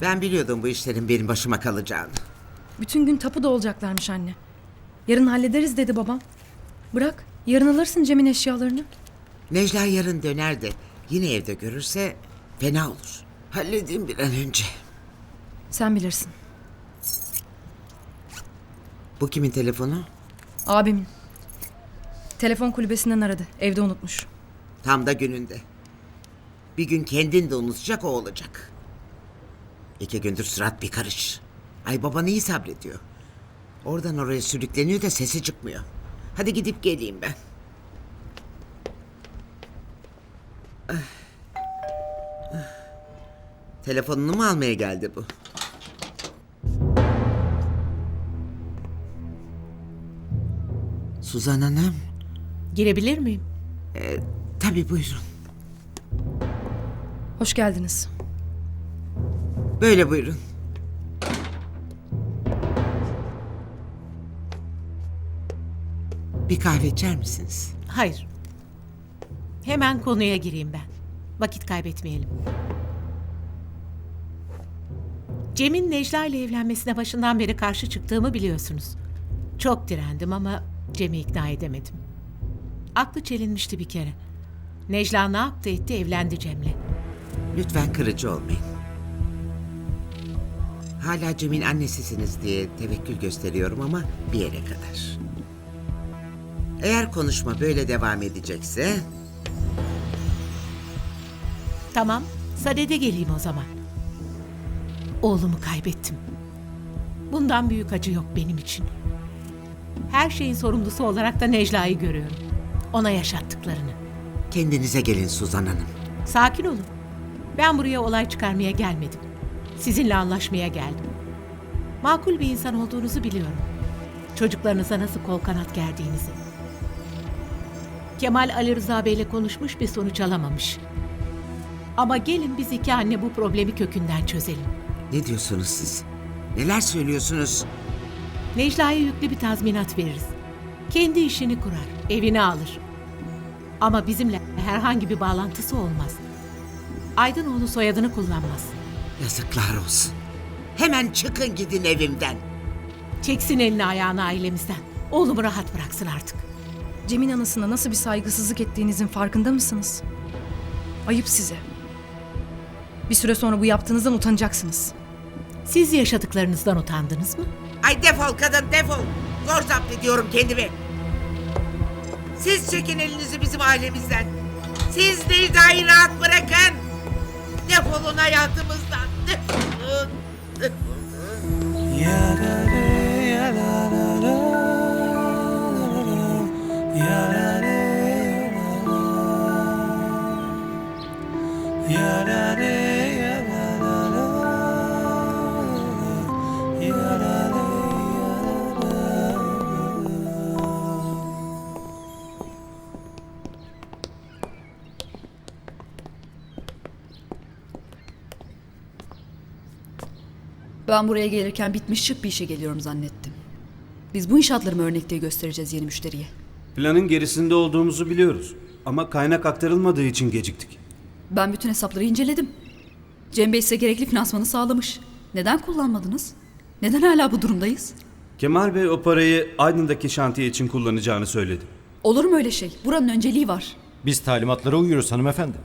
Ben biliyordum bu işlerin benim başıma kalacağını. Bütün gün tapuda olacaklarmış anne. Yarın hallederiz dedi babam. Bırak, yarın alırsın Cem'in eşyalarını. Necla yarın döner de yine evde görürse fena olur. Halledeyim bir an önce. Sen bilirsin. Bu kimin telefonu? Abimin. Telefon kulübesinden aradı. Evde unutmuş. Tam da gününde. Bir gün kendin de unutacak o olacak. İki gündür surat bir karış. Ay baban iyi sabrediyor. Oradan oraya sürükleniyor da sesi çıkmıyor. Hadi gidip geleyim ben. Ah. Ah. Telefonunu mu almaya geldi bu? Suzan Hanım. Girebilir miyim? Tabii buyurun. Hoş geldiniz. Böyle buyurun. Bir kahve içer misiniz? Hayır. Hemen konuya gireyim ben. Vakit kaybetmeyelim. Cem'in Necla ile evlenmesine başından beri karşı çıktığımı biliyorsunuz. Çok direndim ama Cem'i ikna edemedim. Aklı çelinmişti bir kere. Necla ne yaptı etti evlendi Cem'le. Lütfen kırıcı olmayın. Hala Cem'in annesisiniz diye tevekkül gösteriyorum ama bir yere kadar. Eğer konuşma böyle devam edecekse Tamam, sadede geleyim o zaman. Oğlumu kaybettim. Bundan büyük acı yok benim için. Her şeyin sorumlusu olarak da Necla'yı görüyorum. Ona yaşattıklarını. kendinize gelin Suzan Hanım. Sakin olun. Ben buraya olay çıkarmaya gelmedim. Sizinle anlaşmaya geldim. Makul bir insan olduğunuzu biliyorum. Çocuklarınıza nasıl kol kanat gerdiğinizi. Kemal Ali Rıza Bey'le konuşmuş bir sonuç alamamış. Ama gelin biz iki anne bu problemi kökünden çözelim. Ne diyorsunuz siz? Neler söylüyorsunuz? Necla'ya yüklü bir tazminat veririz. Kendi işini kurar, evini alır. Ama bizimle herhangi bir bağlantısı olmaz. Aydınoğlu soyadını kullanmaz. Yazıklar olsun. Hemen çıkın gidin evimden. Çeksin elini ayağını ailemizden. Oğlumu rahat bıraksın artık. Cem'in anasına nasıl bir saygısızlık ettiğinizin farkında mısınız? Ayıp size. Bir süre sonra bu yaptığınızdan utanacaksınız. Siz yaşadıklarınızdan utandınız mı? Ay defol kadın defol. Zor zapt ediyorum kendimi. Siz çekin elinizi bizim ailemizden. Siz Necla'yı rahat bırakın. Defolun hayatımızdan. Defolun. Ben buraya gelirken bitmiş şık bir işe geliyorum zannettim. Biz bu inşaatları mı örnek diye göstereceğiz yeni müşteriye? Planın gerisinde olduğumuzu biliyoruz. Ama kaynak aktarılmadığı için geciktik. Ben bütün hesapları inceledim. Cem Bey size gerekli finansmanı sağlamış. Neden kullanmadınız? Neden hala bu durumdayız? Kemal Bey o parayı Aydın'daki şantiye için kullanacağını söyledi. Olur mu öyle şey? Buranın önceliği var. Biz talimatlara uyuyoruz hanımefendi.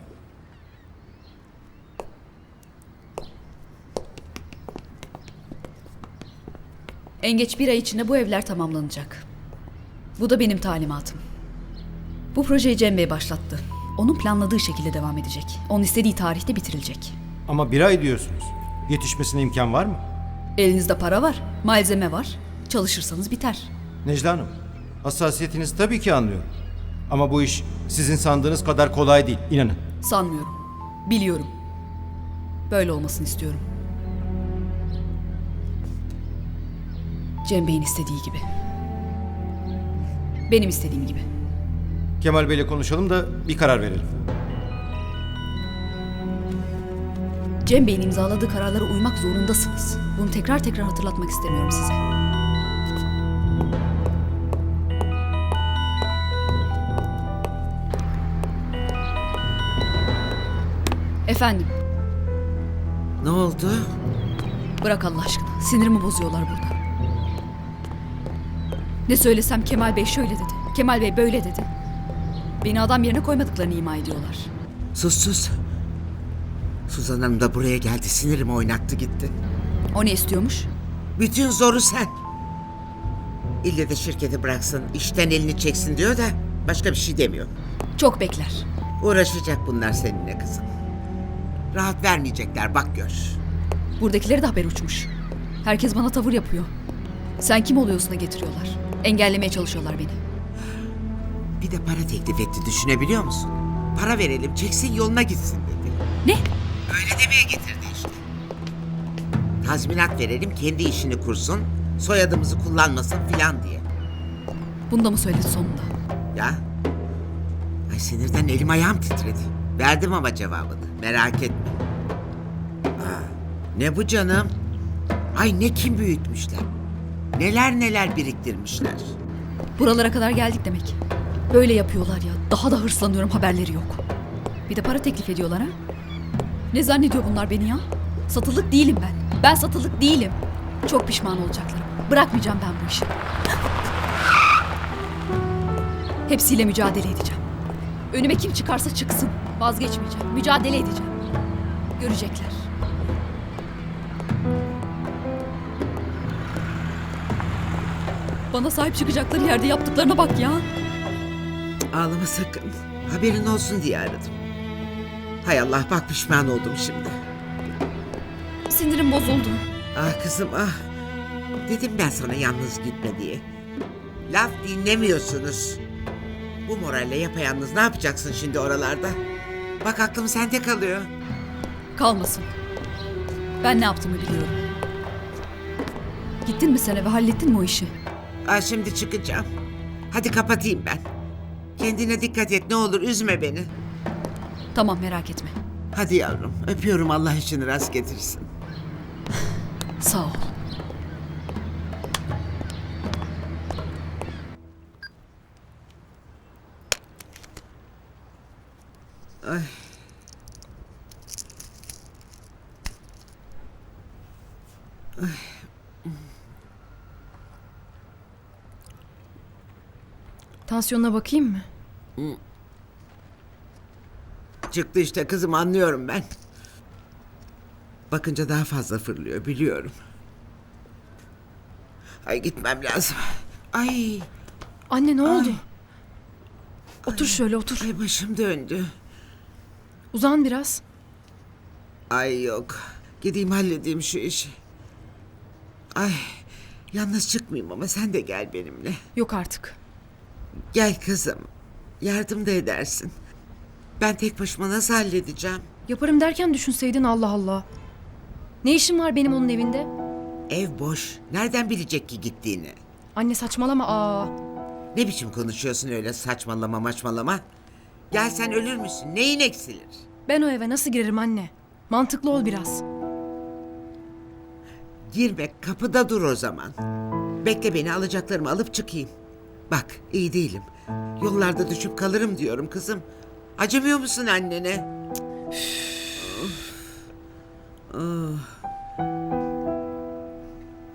En geç bir ay içinde bu evler tamamlanacak. Bu da benim talimatım. Bu projeyi Cem Bey başlattı. Onun planladığı şekilde devam edecek. Onun istediği tarihte bitirilecek. Ama bir ay diyorsunuz. Yetişmesine imkan var mı? Elinizde para var, malzeme var. Çalışırsanız biter. Necla Hanım, hassasiyetinizi tabii ki anlıyorum. Ama bu iş sizin sandığınız kadar kolay değil, inanın. Sanmıyorum. Biliyorum. Böyle olmasını istiyorum. Cem Bey'in istediği gibi. Benim istediğim gibi. Kemal Bey'le konuşalım da bir karar verelim. Cem Bey'in imzaladığı kararlara uymak zorundasınız. Bunu tekrar tekrar hatırlatmak istemiyorum size. Efendim. Ne oldu? Bırak Allah aşkına. Sinirimi bozuyorlar burada. Ne söylesem Kemal Bey şöyle dedi. Kemal Bey böyle dedi. Beni adam yerine koymadıklarını ima ediyorlar. Sus sus. Suzan Hanım da buraya geldi. Sinirimi oynattı gitti. O ne istiyormuş? Bütün zoru sen. İlle de şirketi bıraksın, işten elini çeksin diyor da başka bir şey demiyor. Çok bekler. Uğraşacak bunlar seninle kızım. Rahat vermeyecekler bak gör. Buradakileri de haber uçmuş. Herkes bana tavır yapıyor. Sen kim oluyorsun da getiriyorlar. Engellemeye çalışıyorlar beni. Bir de para teklif etti düşünebiliyor musun? Para verelim çeksin yoluna gitsin dedi. Ne? Öyle demeye getirdi işte. Tazminat verelim kendi işini kursun, soyadımızı kullanmasın filan diye. Bunu da mı söyledi sonunda? Ya. Ay sinirden elim ayağım titredi. Verdim ama cevabını. Merak etme. Aa, ne bu canım? Ay ne kim büyütmüşler. Neler neler biriktirmişler. Buralara kadar geldik demek. Böyle yapıyorlar ya. Daha da hırslanıyorum haberleri yok. Bir de para teklif ediyorlar ha. Ne zannediyor bunlar beni ya? Satılık değilim ben. Ben satılık değilim. Çok pişman olacaklar. Bırakmayacağım ben bu işi. Hepsiyle mücadele edeceğim. Önüme kim çıkarsa çıksın. Vazgeçmeyeceğim. Mücadele edeceğim. Görecekler. Bana sahip çıkacakları yerde yaptıklarına bak ya. Ağlama sakın. Haberin olsun diye aradım. Hay Allah bak pişman oldum şimdi. Sinirim bozuldu. Ah kızım ah. Dedim ben sana yalnız gitme diye. Laf dinlemiyorsunuz. Bu moralle yapayalnız ne yapacaksın şimdi oralarda? Bak aklım sende kalıyor. Kalmasın. Ben ne yaptığımı biliyorum. Gittin mi sen eve hallettin mi o işi? Ah şimdi çıkacağım. Hadi kapatayım ben. Kendine dikkat et ne olur üzme beni. Tamam merak etme. Hadi yavrum öpüyorum Allah işini rast getirsin. Sağ ol. Tansiyonuna bakayım mı? Çıktı işte kızım anlıyorum ben. Bakınca daha fazla fırlıyor biliyorum. Ay gitmem lazım. Ay, Anne ne oldu? Otur şöyle otur. ay başım döndü. Uzan biraz. Ay yok. Gideyim halledeyim şu işi. Ay yalnız çıkmayayım ama sen de gel benimle. Yok artık. Gel kızım. Yardım da edersin. Ben tek başıma nasıl halledeceğim? Yaparım derken düşünseydin Allah Allah. Ne işim var benim onun evinde? Ev boş. Nereden bilecek ki gittiğini? Anne saçmalama aa. Ne biçim konuşuyorsun öyle saçmalama maçmalama? Gel sen ölür müsün? Neyin eksilir? Ben o eve nasıl girerim anne? Mantıklı ol biraz. Girme kapıda dur o zaman. Bekle beni alacaklarımı alıp çıkayım. Bak iyi değilim. Yollarda düşüp kalırım diyorum kızım. Acımıyor musun annene? Oh.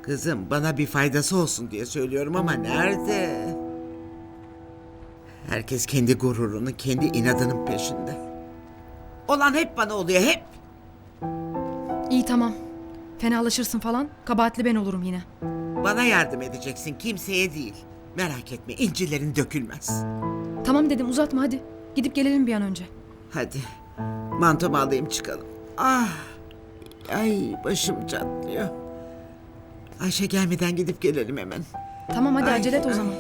Kızım bana bir faydası olsun diye söylüyorum ama nerede? Herkes kendi gururunu, kendi inadının peşinde. Olan hep bana oluyor hep. İyi tamam. Fenalaşırsın falan. Kabahatli ben olurum yine. Bana yardım edeceksin kimseye değil. Merak etme incilerin dökülmez. Tamam dedim uzatma hadi. Gidip gelelim bir an önce. Hadi mantomu alayım çıkalım. Ah ay başım çatlıyor. Ayşe gelmeden gidip gelelim hemen. Tamam hadi Ay, acele et o ay. zaman.